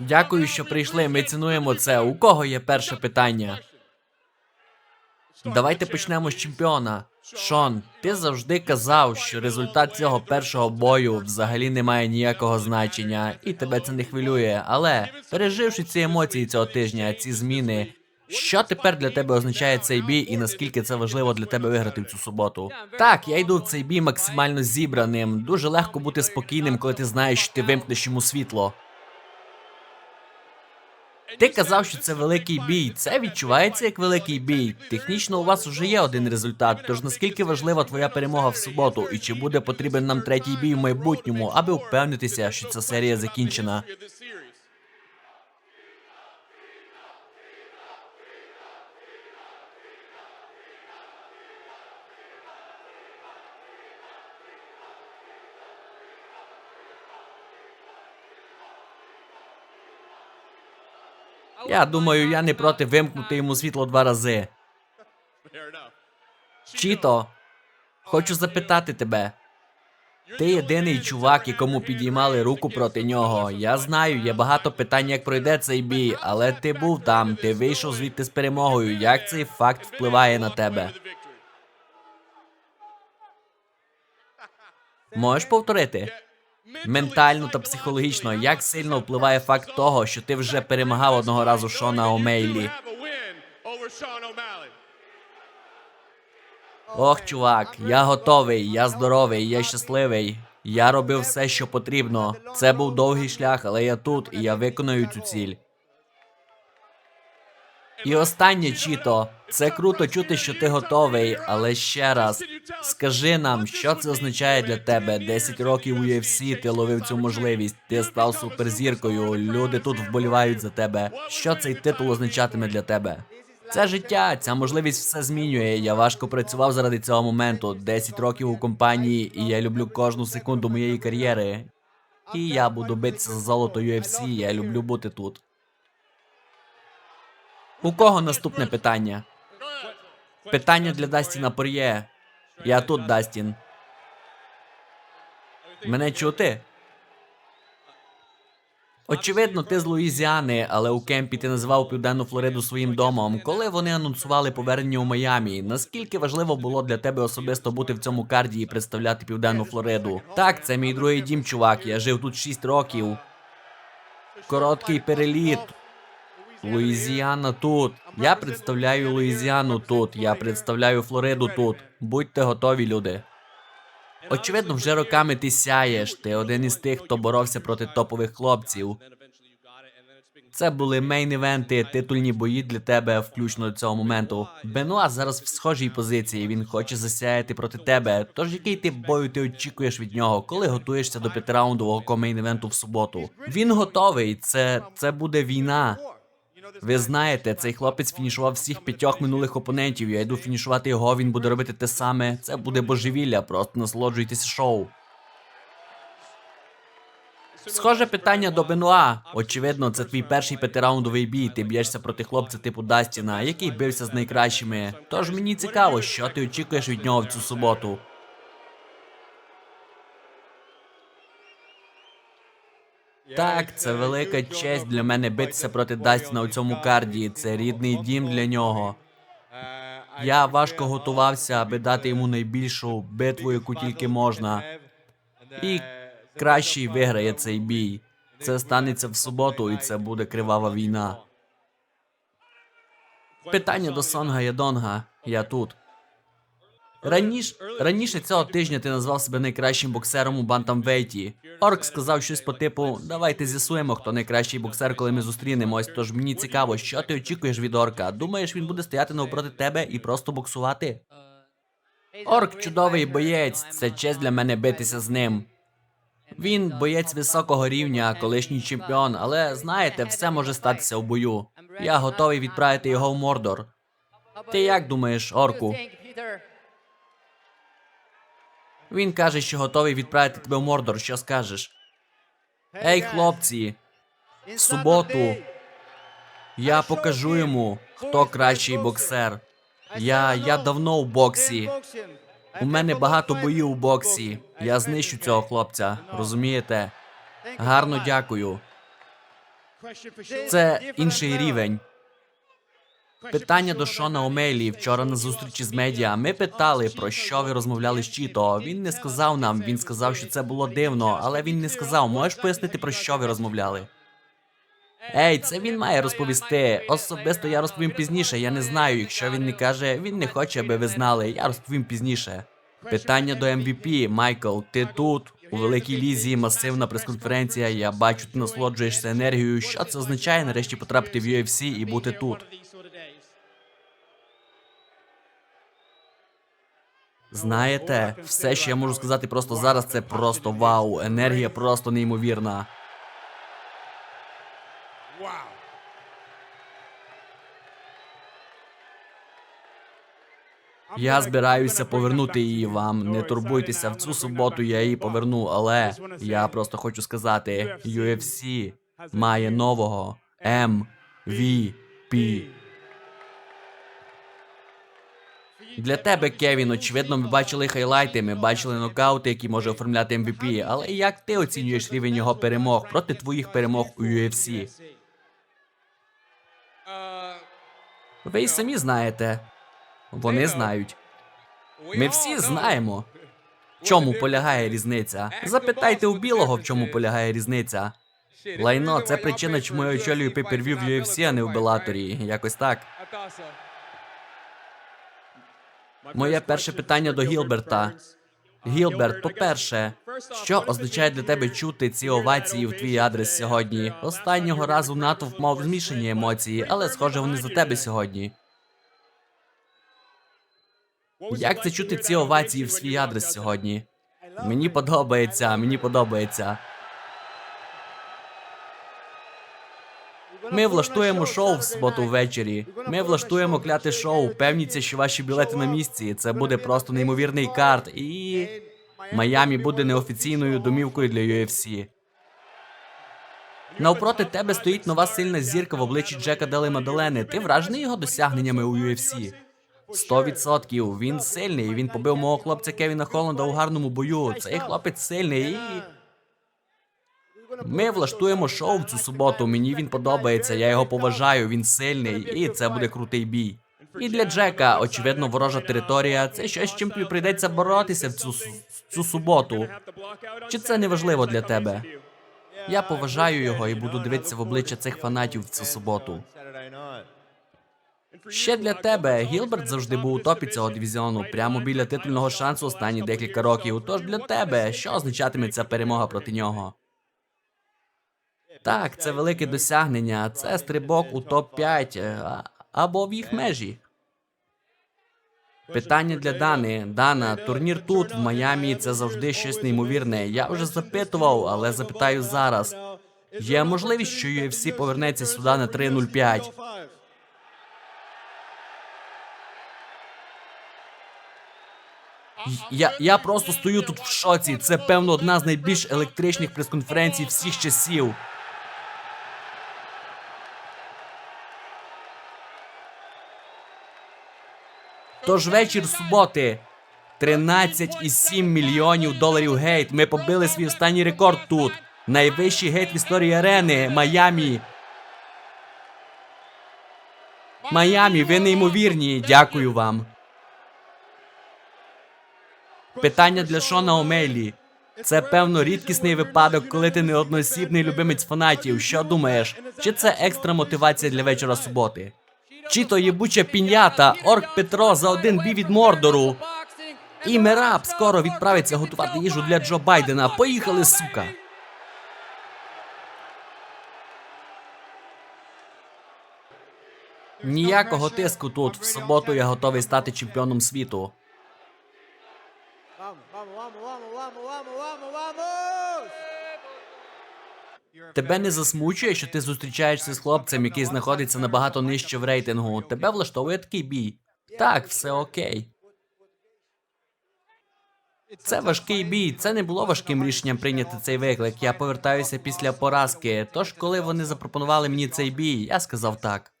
Дякую, що прийшли. Ми цінуємо це. У кого є перше питання? Давайте почнемо з чемпіона. Шон, ти завжди казав, що результат цього першого бою взагалі не має ніякого значення, і тебе це не хвилює. Але переживши ці емоції цього тижня, ці зміни, що тепер для тебе означає цей бій, і наскільки це важливо для тебе виграти в цю суботу? Так, я йду в цей бій максимально зібраним. Дуже легко бути спокійним, коли ти знаєш, що ти вимкнеш йому світло. Ти казав, що це великий бій. Це відчувається як великий бій. Технічно у вас вже є один результат. Тож наскільки важлива твоя перемога в суботу, і чи буде потрібен нам третій бій в майбутньому, аби впевнитися, що ця серія закінчена? Я думаю, я не проти вимкнути йому світло два рази. Чіто, хочу запитати тебе. Ти єдиний чувак, якому підіймали руку проти нього. Я знаю, є багато питань, як пройде цей бій, але ти був там, ти вийшов звідти з перемогою. Як цей факт впливає на тебе? Можеш повторити? Ментально та психологічно, як сильно впливає факт того, що ти вже перемагав одного разу Шона Омейлі? Ох, чувак, я готовий, я здоровий, я щасливий. Я робив все, що потрібно. Це був довгий шлях, але я тут і я виконую цю ціль. І останнє, Чіто, це круто чути, що ти готовий, але ще раз скажи нам, що це означає для тебе. 10 років у UFC ти ловив цю можливість, ти став суперзіркою. Люди тут вболівають за тебе. Що цей титул означатиме для тебе? Це життя, ця можливість все змінює. Я важко працював заради цього моменту. 10 років у компанії, і я люблю кожну секунду моєї кар'єри. І я буду битися за золото UFC, я люблю бути тут. У кого наступне питання? Питання для Дастіна Пор'є. Я тут, Дастін. Мене чути? Очевидно, ти з Луїзіани, але у кемпі ти називав Південну Флориду своїм домом. Коли вони анонсували повернення у Майамі, наскільки важливо було для тебе особисто бути в цьому карді і представляти Південну Флориду? Так, це мій другий дім, чувак. Я жив тут 6 років. Короткий переліт. Луїзіана тут. Я представляю Луїзіану тут. Я представляю Флориду тут. Будьте готові, люди. Очевидно, вже роками ти сяєш. Ти один із тих, хто боровся проти топових хлопців. Це були мейн-івенти, титульні бої для тебе, включно до цього моменту. Бенуа зараз в схожій позиції. Він хоче засяяти проти тебе. Тож який тип бою ти очікуєш від нього, коли готуєшся до п'ятираундового комейн-івенту в суботу? Він готовий. Це, це буде війна. Ви знаєте, цей хлопець фінішував всіх п'ятьох минулих опонентів. Я йду фінішувати його, він буде робити те саме. Це буде божевілля, просто насолоджуйтесь шоу. Схоже питання до Бенуа. Очевидно, це твій перший п'ятираундовий бій. Ти б'єшся проти хлопця типу Дастіна, який бився з найкращими. Тож мені цікаво, що ти очікуєш від нього в цю суботу. Так, це велика честь для мене битися проти Дастіна у цьому карді. Це рідний дім для нього. Я важко готувався, аби дати йому найбільшу битву, яку тільки можна. І кращий виграє цей бій. Це станеться в суботу, і це буде кривава війна. Питання до Сонга Ядонга. Я тут. Раніше, раніше цього тижня ти назвав себе найкращим боксером у бантамвейті. Орк сказав щось по типу: давайте з'ясуємо, хто найкращий боксер, коли ми зустрінемось. Тож мені цікаво, що ти очікуєш від орка. Думаєш, він буде стояти навпроти тебе і просто боксувати? Орк чудовий боєць. Це честь для мене битися з ним. Він боєць високого рівня, колишній чемпіон, але знаєте, все може статися у бою. Я готовий відправити його в Мордор. Ти як думаєш, орку? Він каже, що готовий відправити тебе в Мордор. Що скажеш? Ей, хлопці, в суботу я покажу йому, хто кращий боксер. Я, я давно у боксі. У мене багато боїв у боксі. Я знищу цього хлопця, розумієте? Гарно дякую. Це інший рівень. Питання до Шона Омелі вчора на зустрічі з медіа. Ми питали, про що ви розмовляли з Чіто. Він не сказав нам. Він сказав, що це було дивно, але він не сказав. Можеш пояснити, про що ви розмовляли? Ей, це він має розповісти. Особисто я розповім пізніше. Я не знаю. Якщо він не каже, він не хоче, аби ви знали. Я розповім пізніше. Питання до MVP. Майкл, ти тут у великій лізі, масивна прес-конференція. Я бачу, ти насолоджуєшся енергією. Що це означає нарешті потрапити в UFC і бути тут? Знаєте, все, що я можу сказати просто зараз, це просто вау. Енергія просто неймовірна. Я збираюся повернути її вам. Не турбуйтеся, в цю суботу я її поверну, але я просто хочу сказати: UFC має нового MVP. Для тебе, Кевін, очевидно, ми бачили хайлайти, ми бачили нокаути, які може оформляти MVP. Але як ти оцінюєш рівень його перемог проти твоїх перемог у UFC? Ви й самі знаєте. Вони знають. Ми всі знаємо. В чому полягає різниця? Запитайте у білого, в чому полягає різниця. Лайно, це причина, чому я очолюю пейперв'ю в UFC, а не в Белаторі. Якось так. Моє перше питання до Гілберта. Гілберт, по-перше, що означає для тебе чути ці овації в твій адрес сьогодні? Останнього разу натовп мав змішані емоції, але схоже вони за тебе сьогодні. Як це чути ці овації в свій адрес сьогодні? Мені подобається, мені подобається. Ми влаштуємо шоу в суботу ввечері. Ми влаштуємо кляте шоу. Певніться, що ваші білети на місці. Це буде просто неймовірний карт. І Майамі буде неофіційною домівкою для UFC. Навпроти тебе стоїть нова сильна зірка в обличчі Джека Дели Мадалени. Ти вражений його досягненнями у UFC? Сто відсотків. Він сильний. Він побив мого хлопця Кевіна Холланда у гарному бою. Цей хлопець сильний і. Ми влаштуємо шоу в цю суботу. Мені він подобається. Я його поважаю. Він сильний, і це буде крутий бій. І для Джека, очевидно, ворожа територія. Це щось, з чим тобі прийдеться боротися в цю су- цю суботу. Чи це не важливо для тебе? Я поважаю його і буду дивитися в обличчя цих фанатів в цю суботу. Ще для тебе Гілберт завжди був у топі цього дивізіону, прямо біля титульного шансу останні декілька років. Тож для тебе, що означатиме ця перемога проти нього? Так, це велике досягнення. Це стрибок у топ 5 або в їх межі. Питання для Дани. Дана, турнір тут, в Майамі, це завжди щось неймовірне. Я вже запитував, але запитаю зараз. Є можливість, що UFC повернеться сюди на 3.05? Я, я просто стою тут в шоці. Це певно одна з найбільш електричних прес-конференцій всіх часів. Тож вечір суботи. 13,7 мільйонів доларів гейт. Ми побили свій останній рекорд тут. Найвищий гейт в історії арени Майамі. Майамі, ви неймовірні. Дякую вам. Питання для Шона Омелі. Це певно рідкісний випадок, коли ти не одноосібний любимець фанатів. Що думаєш? Чи це екстра мотивація для вечора суботи? Чи то єбуча пінята, орк Петро за один бій від Мордору. І Мераб скоро відправиться готувати їжу для Джо Байдена. Поїхали, сука. Ніякого тиску тут. В суботу я готовий стати чемпіоном світу. Vamos, vamos, vamos, vamos, vamos, vamos, vamos, vamos! Тебе не засмучує, що ти зустрічаєшся з хлопцем, який знаходиться набагато нижче в рейтингу. Тебе влаштовує такий бій. Так, все окей. Це важкий бій. Це не було важким рішенням прийняти цей виклик. Я повертаюся після поразки. Тож, коли вони запропонували мені цей бій, я сказав так.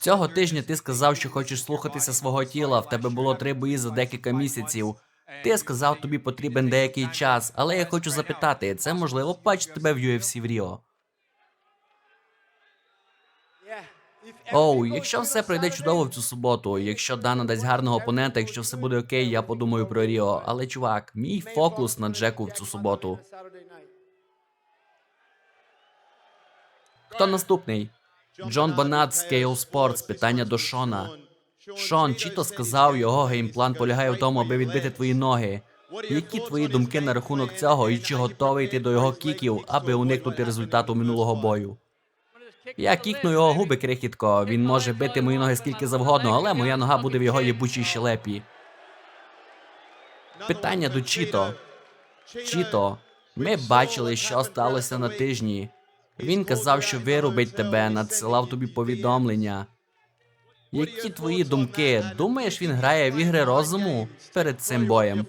Цього тижня ти сказав, що хочеш слухатися свого тіла. В тебе було три бої за декілька місяців. Ти сказав, тобі потрібен деякий час, але я хочу запитати, це можливо бачити тебе в UFC в Ріо? Оу, якщо все пройде чудово в цю суботу, якщо Дана дасть гарного опонента, якщо все буде окей, я подумаю про Ріо. Але чувак, мій фокус на Джеку в цю суботу. Хто наступний? Джон Банат з Scale Sports. Питання до Шона. Шон, Чіто сказав, його геймплан полягає в тому, аби відбити твої ноги. Які твої думки на рахунок цього і чи готовий ти до його кіків, аби уникнути результату минулого бою? Я кікну його губи крихітко. Він може бити мої ноги скільки завгодно, але моя нога буде в його єбучій щелепі. Питання до Чіто. Чіто, ми бачили, що сталося на тижні. Він казав, що вирубить тебе, надсилав тобі повідомлення. Які твої думки? Думаєш, він грає в ігри розуму перед цим боєм?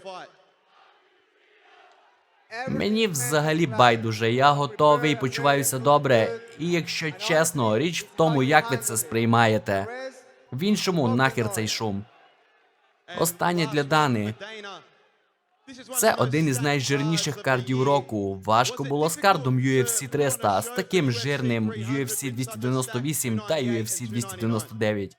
Мені взагалі байдуже, я готовий, почуваюся добре. І якщо чесно, річ в тому, як ви це сприймаєте. В іншому нахер цей шум. Останнє для Дани. Це один із найжирніших кардів року. Важко було з кардом UFC 300, з таким жирним UFC 298 та UFC 299.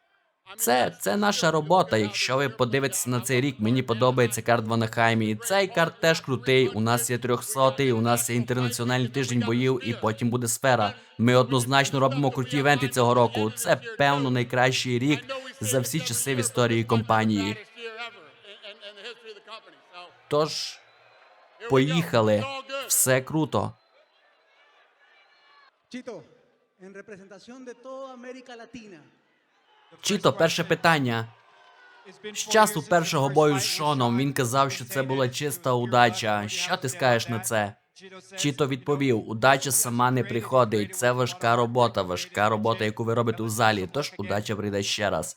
Це, це наша робота. Якщо ви подивитеся на цей рік, мені подобається карт в Анахаймі. Цей карт теж крутий. У нас є трьохсотий, у нас є інтернаціональний тиждень боїв, і потім буде сфера. Ми однозначно робимо круті івенти цього року. Це певно найкращий рік за всі часи в історії компанії. Тож поїхали. Все круто. Chito, en representación de toda Чіто, перше питання. З часу першого бою з Шоном він казав, що це була чиста удача. Що ти скажеш на це? Чіто відповів: удача сама не приходить. Це важка робота, важка робота, яку ви робите у залі. Тож удача прийде ще раз.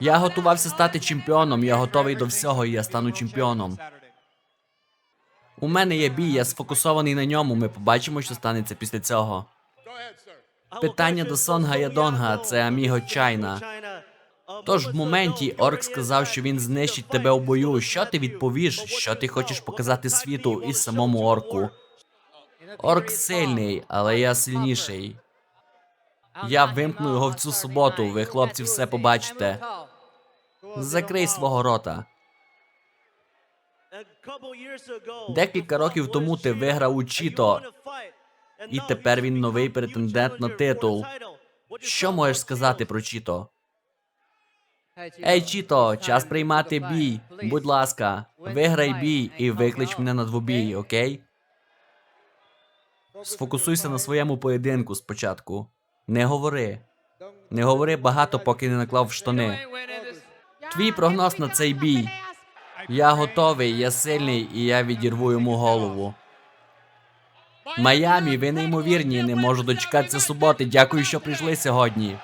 Я готувався стати чемпіоном. Я готовий до всього, і я стану чемпіоном. У мене є бій, я сфокусований на ньому. Ми побачимо, що станеться після цього. Питання до Сонга Ядонга це Аміго Чайна. Тож в моменті Орк сказав, що він знищить тебе у бою. Що ти відповіш? Що ти хочеш показати світу і самому орку? Орк сильний, але я сильніший. Я вимкну його в цю суботу. Ви, хлопці, все побачите. Закрий свого рота. Декілька років тому ти виграв у Чіто, І тепер він новий претендент на титул. Що можеш сказати про Чіто? Ей, Чіто, час приймати бій. Будь ласка, виграй бій і виклич мене на двобій, окей? Сфокусуйся на своєму поєдинку спочатку. Не говори. Не говори багато, поки не наклав штани. Твій прогноз на цей бій. Я готовий, я сильний і я відірву йому голову. Майамі, ви неймовірні, не можу дочекатися суботи. Дякую, що прийшли сьогодні.